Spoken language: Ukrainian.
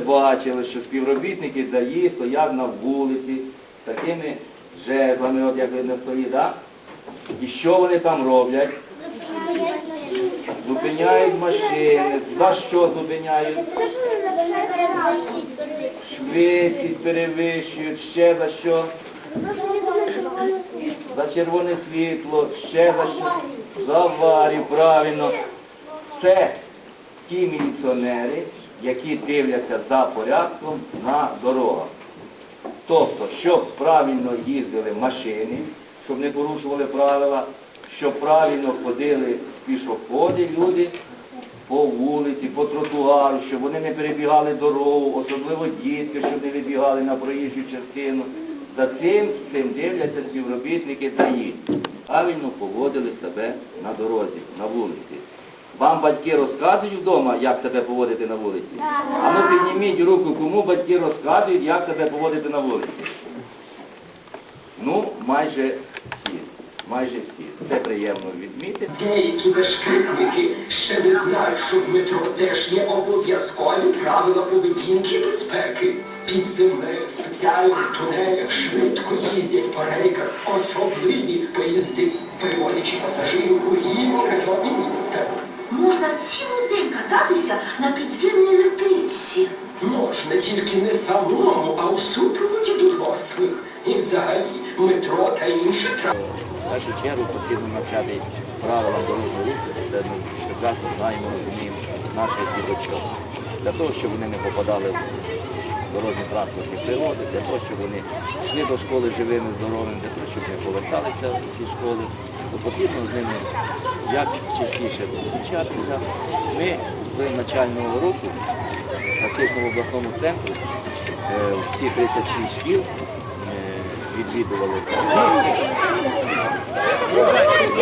бачили, що співробітники ДАІ стоять на вулиці такими жезлами, от як видно стоїть, да? І що вони там роблять? Зупиняють машини. За що зупиняють? Швидкість перевищують, ще за що? За червоне світло, ще за що? За аварію, правильно. Це ті міліціонери, які дивляться за порядком на дорогах. Тобто, щоб правильно їздили машини, щоб не порушували правила, щоб правильно ходили пішоходи, люди по вулиці, по тротуару, щоб вони не перебігали дорогу, особливо дітки, щоб не вибігали на проїжджу частину. За цим, цим дивляться співробітники та ДАІ. Правильно поводили себе на дорозі, на вулиці. Вам батьки розказують вдома, як себе поводити на вулиці? А ну підніміть руку, кому батьки розказують, як себе поводити на вулиці. Ну, майже всі. Майже всі. Це приємно відмітити. Деякі безшкрипники ще не знають, що в метро теж є обов'язкові правила поведінки безпеки. Під землею, спеціальних тунелях швидко їздять по рейках особливі самому, а у супроводі дорослих. І взагалі метро та інші транспорт. В першу чергу потрібно навчати правилам дорожнього руху, де ми прекрасно знаємо, розуміємо наших діточок. Для того, щоб вони не попадали в дорожні транспортні пригоди, для того, щоб вони йшли до школи живими, здоровими, для того, щоб не поверталися в ці школи, то потрібно з ними як частіше зустрічатися. Ми з навчального року практично в обласному центрі всі 36 шкіл відвідували.